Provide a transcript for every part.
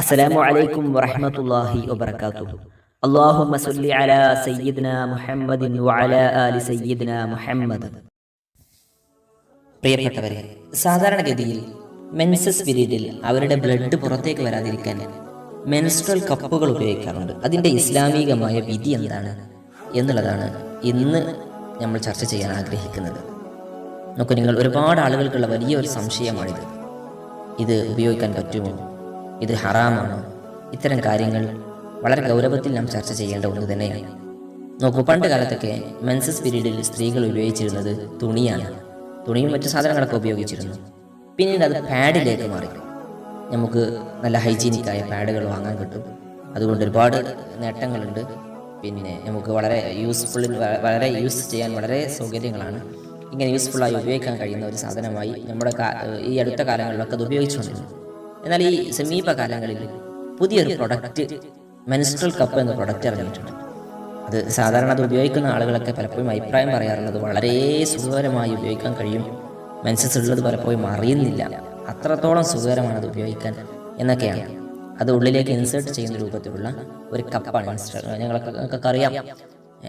അസ്സലാമു അലൈക്കും വറഹ്മത്തുള്ളാഹി വബറകാതുഹു. അല്ലാഹുമ്മ സല്ലി അലാ സയ്യിദ്നാ മുഹമ്മദിൻ വഅലാ ആലി സയ്യിദ്നാ മുഹമ്മദ്. പ്രിയപ്പെട്ടവരെ സാധാരണഗതിയിൽ മെൻസസ് പീരീഡിൽ അവരുടെ ബ്ലഡ് പുറത്തേക്ക് വരാതിരിക്കാൻ മെൻസ്ട്രൽ കപ്പുകൾ ഉപയോഗിക്കാറുണ്ട്. അതിന്റെ ഇസ്ലാമികമായ വിധി എന്താണ് എന്നുള്ളതാണ് ഇന്ന് നമ്മൾ ചർച്ച ചെയ്യാൻ ആഗ്രഹിക്കുന്നത്. നോക്കൂ നിങ്ങൾ ഒരുപാട് ആളുകൾക്കുള്ള വലിയൊരു സംശയമാണിത്. ഇത് ഉപയോഗിക്കാൻ പറ്റുമോ? ഇത് ഹറാമാണോ. ഇത്തരം കാര്യങ്ങൾ വളരെ ഗൗരവത്തിൽ നാം ചർച്ച ചെയ്യേണ്ട ഒന്ന് തന്നെയാണ്. നോക്കൂ പണ്ട് കാലത്തൊക്കെ മെൻസസ് പീരീഡിൽ സ്ത്രീകൾ ഉപയോഗിച്ചിരുന്നത് തുണിയാണ്. തുണിയും മറ്റു സാധനങ്ങളൊക്കെ ഉപയോഗിച്ചിരുന്നു. പിന്നീട് അത് പാഡിലേക്ക് മാറി. നമുക്ക് നല്ല ഹൈജീനിക്കായ പാഡുകൾ വാങ്ങാൻ കിട്ടും. അതുകൊണ്ട് ഒരുപാട് നേട്ടങ്ങളുണ്ട്. പിന്നെ നമുക്ക് വളരെ യൂസ്ഫുള്ളിൽ വളരെ യൂസ് ചെയ്യാൻ വളരെ സൗകര്യങ്ങളാണ്. ഇങ്ങനെ യൂസ്ഫുള്ളായി ഉപയോഗിക്കാൻ കഴിയുന്ന ഒരു സാധനമായി നമ്മുടെ ഈ അടുത്ത കാലങ്ങളിലൊക്കെ അത് ഉപയോഗിച്ചുകൊണ്ടിരുന്നു. എന്നാൽ ഈ സമീപകാലങ്ങളിൽ പുതിയൊരു പ്രൊഡക്റ്റ് മെൻസ്ട്രൽ കപ്പ് എന്ന പ്രൊഡക്റ്റ് ഇറങ്ങിയിട്ടുണ്ട്. അത് സാധാരണ അത് ഉപയോഗിക്കുന്ന ആളുകളൊക്കെ പലപ്പോഴും അഭിപ്രായം പറയാറുള്ളത് വളരെ സുഖകരമായി ഉപയോഗിക്കാൻ കഴിയും. മെൻസസ് ഉള്ളത് പലപ്പോഴും അറിയുന്നില്ല. അത്രത്തോളം സുഖകരമാണ് അത് ഉപയോഗിക്കാൻ എന്നൊക്കെയാണ്. അത് ഉള്ളിലേക്ക് ഇൻസേർട്ട് ചെയ്യുന്ന രൂപത്തിലുള്ള ഒരു കപ്പാണ് ഇൻസ്റ്റ ഞങ്ങൾക്ക് അറിയാം.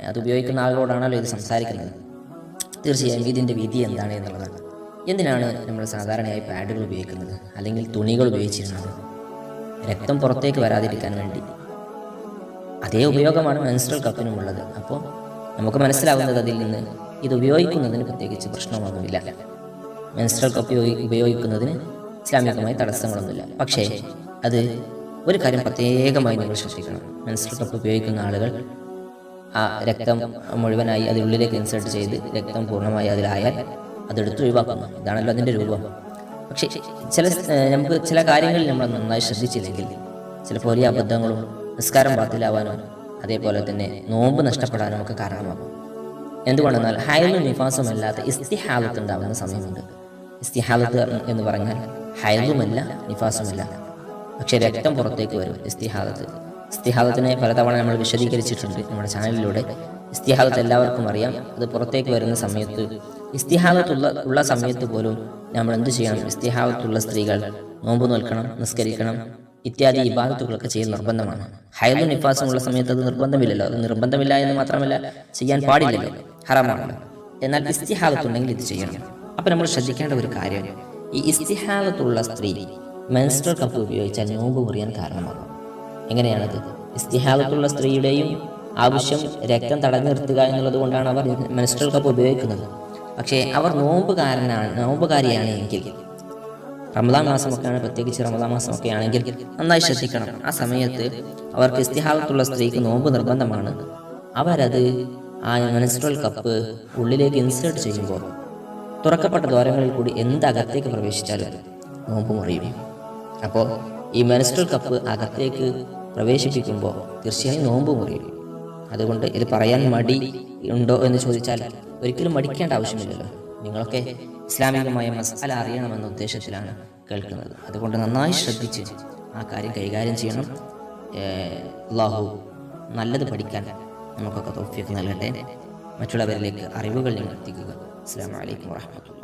അത് ഉപയോഗിക്കുന്ന ആളുകളോടാണല്ലോ ഇത് സംസാരിക്കുന്നത്. തീർച്ചയായും ഇതിന്റെ വിധി എന്താണ് എന്നുള്ളതാണ്. എന്തിനാണ് നമ്മൾ സാധാരണയായി പാഡുകൾ ഉപയോഗിക്കുന്നത്? അല്ലെങ്കിൽ തുണികൾ ഉപയോഗിച്ചിരുന്നത്? രക്തം പുറത്തേക്ക് വരാതിരിക്കാൻ വേണ്ടി. അതേ ഉപയോഗമാണ് മെൻസ്ട്രൽ കപ്പിനുമുള്ളത് അപ്പോൾ നമുക്ക് മനസ്സിലാവുന്നത് അതിൽ നിന്ന് ഇത് ഉപയോഗിക്കുന്നതിന് പ്രത്യേകിച്ച് പ്രശ്നമൊന്നുമില്ല. മെൻസ്ട്രൽ കപ്പ് ഉപയോഗി- ഉപയോഗിക്കുന്നതിന് ഇസ്ലാമികമായി തടസ്സങ്ങളൊന്നുമില്ല. പക്ഷേ അത് ഒരു കാര്യം പ്രത്യേകമായി നിങ്ങൾ ശ്രദ്ധിക്കണം. മെൻസ്ട്രൽ കപ്പ് ഉപയോഗിക്കുന്ന ആളുകൾ ആ രക്തം മുഴുവനായി അതിനുള്ളിലേക്ക് ഇൻസേർട്ട് ചെയ്ത് രക്തം പൂർണമായി അതിലായാൽ അതെടുത്ത് ഒഴിവാക്കുന്നു ഇതാണല്ലോ അതിന്റെ രൂപം. പക്ഷേ ചില നമുക്ക് ചില കാര്യങ്ങളിൽ നമ്മൾ നന്നായി ശ്രദ്ധിച്ചില്ലെങ്കിൽ ചിലപ്പോൾ ഈ അബദ്ധങ്ങളും നിസ്കാരം പാത്തിലാവാനോ അതേപോലെ തന്നെ നോമ്പ് നഷ്ടപ്പെടാനോ ഒക്കെ കാരണമാകും. എന്തുകൊണ്ടെന്നാൽ ഹൈലും നിഫാസും അല്ലാത്ത ഇസ്തിഹാലത്ത് ഉണ്ടാകുന്ന സമയമുണ്ട്. ഇസ്തിഹാലത്ത് എന്ന് പറഞ്ഞാൽ ഹൈലുമല്ല നിഫാസുമല്ല. പക്ഷേ രക്തം പുറത്തേക്ക് വരും ഇസ്തിഹാലത്ത് ഇസ്തിഹാദത്തിനെ പലതവണ നമ്മൾ വിശദീകരിച്ചിട്ടുണ്ട് നമ്മുടെ ചാനലിലൂടെ. ഇസ്തിഹാദത്ത് എല്ലാവർക്കും അറിയാം. അത് പുറത്തേക്ക് വരുന്ന സമയത്ത് ഇസ്തിഹാദത്തുള്ള ഉള്ള സമയത്ത് പോലും നമ്മൾ എന്തു ചെയ്യണം? ഇസ്തിഹാദത്തുള്ള സ്ത്രീകൾ നോമ്പ് നോൽക്കണം നിസ്കരിക്കണം ഇത്യാദി ഇബാദത്തുകളൊക്കെ ചെയ്യാൻ നിർബന്ധമാണ്. ഹൈദും നിഫാസുമുള്ള സമയത്ത് അത് നിർബന്ധമില്ലല്ലോ. അത് നിർബന്ധമില്ല എന്ന് മാത്രമല്ല ചെയ്യാൻ പാടില്ലല്ലോ. ഹറാമാണല്ലോ എന്നാൽ ഇസ്തിഹാദത്തുണ്ടെങ്കിൽ ഇത് ചെയ്യണം. അപ്പം നമ്മൾ ശ്രദ്ധിക്കേണ്ട ഒരു കാര്യം ഈ ഇസ്തിഹാദത്തുള്ള സ്ത്രീ മെൻസ്ട്രൽ കപ്പ് ഉപയോഗിച്ചാൽ നോമ്പ് മുറിയാൻ കാരണമാകും. എങ്ങനെയാണത്? ഇസ്തിഹാദത്തുള്ള സ്ത്രീയുടെയും ആവശ്യം രക്തം തടഞ്ഞു നിർത്തുക എന്നുള്ളത് കൊണ്ടാണ് അവർ മെൻസ്ട്രൽ കപ്പ് ഉപയോഗിക്കുന്നത്. പക്ഷേ അവർ നോമ്പുകാരനാണ് നോമ്പുകാരിയാണ് എങ്കിൽ. റമദാൻ മാസമൊക്കെയാണ് പ്രത്യേകിച്ച് റമദാൻ മാസമൊക്കെ ആണെങ്കിൽ നന്നായി ശ്രദ്ധിക്കണം. ആ സമയത്ത് അവർക്ക് ഇസ്തിഹാദത്തുള്ള സ്ത്രീക്ക് നോമ്പ് നിർബന്ധമാണ്. അവരത് ആ മെൻസ്ട്രൽ കപ്പ് ഉള്ളിലേക്ക് ഇൻസേർട്ട് ചെയ്യുമ്പോൾ തുറക്കപ്പെട്ട ദ്വാരങ്ങളിൽ കൂടി എന്ത് അകത്തേക്ക് പ്രവേശിച്ചാലും നോമ്പ് മുറിയും. അപ്പോൾ ഈ മെൻസ്ട്രൽ കപ്പ് അകത്തേക്ക് പ്രവേശിപ്പിക്കുമ്പോൾ തീർച്ചയായും നോമ്പ് മുറിയും. അതുകൊണ്ട് ഇത് പറയാൻ മടി ഉണ്ടോ എന്ന് ചോദിച്ചാൽ ഒരിക്കലും മടിക്കേണ്ട ആവശ്യമില്ലല്ലോ. നിങ്ങളൊക്കെ ഇസ്ലാമികമായ മസാല അറിയണമെന്ന ഉദ്ദേശത്തിലാണ് കേൾക്കുന്നത്. അതുകൊണ്ട് നന്നായി ശ്രദ്ധിച്ച് ആ കാര്യം കൈകാര്യം ചെയ്യണം. അള്ളാഹു നല്ലത് പഠിക്കാൻ നമുക്കൊക്കെ തോഫിയൊക്കെ നൽകട്ടെ. മറ്റുള്ളവരിലേക്ക് അറിവുകൾ നിങ്ങൾ എത്തിക്കുക അസ്സാം വലൈക്കും വാഹമത്തുള്ള